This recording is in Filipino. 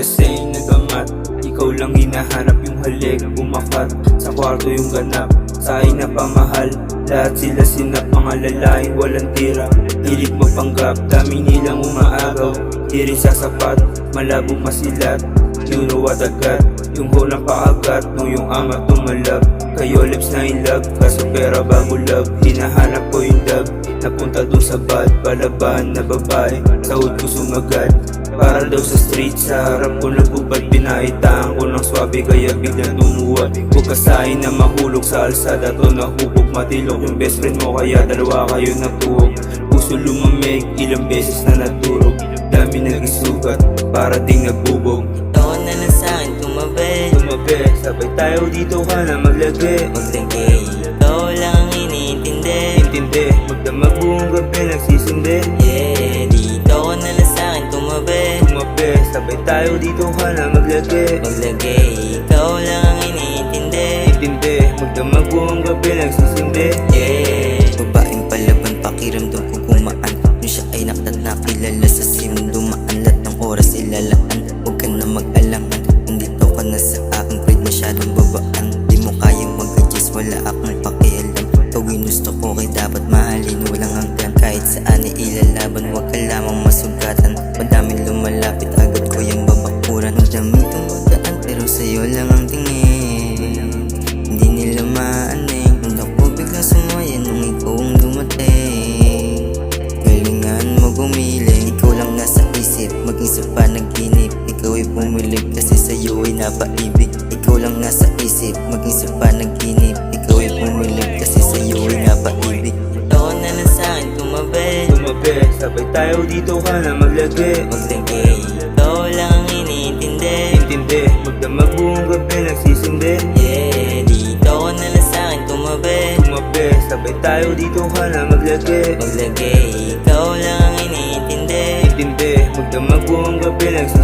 lasing nagamat Ikaw lang hinahanap yung halik Bumakat sa kwarto yung ganap. Sa na pamahal Lahat sila sinap mga lalaing walang tira. Hilig mapanggap Dami nilang umaagaw. Di rin sasapat Malabo masilat. Know what agad Yung hulang paagat Nung yung ama tumalab. Kayo lips na in love Kaso pera bago love. Hinahanap ko yung dub Napunta dun sa bad Palaban na babae. Sahod ko sumagad Para daw sa street Sa harap ko nagubad Pinaitaan ko ng swabe Kaya biglang dumuwad Huwag kasahin na mahulog sa alsada To nahubog matilok yung best friend mo Kaya dalawa kayo natuhog Puso lumamig Ilang beses na naturog. Dami nagisugat Para ding nagbubog. Ikaw na lang sa'kin tumabi. Tumabi Sabay tayo dito ka na maglagay. Maglagay. Ikaw lang ang iniintindi. Intindi Magdamag buong gabi nagsisindi tayo dito ka na maglagay. Maglagay. Ikaw lang ang iniintindi. Intindi. Magdamag buong gabi nagsisindi Yeah. Babaeng palaban pakiramdam ko gumaan. Nung siya ay naktat nakilala sa sim Dumaan lahat ng oras ilalaan. Huwag ka na mag-alangan. Nandito ka na sa akin Pride masyadong babaan. Di mo kayang mag-adjust Wala akong pakialam. Gawin gusto ko kay dapat mahalin Walang hanggan. Kahit saan ay ilalaban Huwag ka lamang Gumiling Ikaw lang nasa isip Maging sa panaginip Ikaw ay pumilip Kasi sa'yo ay napaibig. Ikaw lang nasa isip Maging sa panaginip Ikaw ay pumilip Kasi sa'yo ay napaibig. Ikaw na lang sa'kin tumabi. Tumabi Sabay tayo dito ka na maglagay. Maglagay. Ikaw lang ang iniintindi Intindi Magdamag buong gabi nagsisindi. Yeah, dito ko na lang sa'kin tumabi. Tumabi Sabay tayo dito ka na maglagay. Maglagay Ikaw lang ang iniintindi Intindi Magdamag buong gabi nagsisindi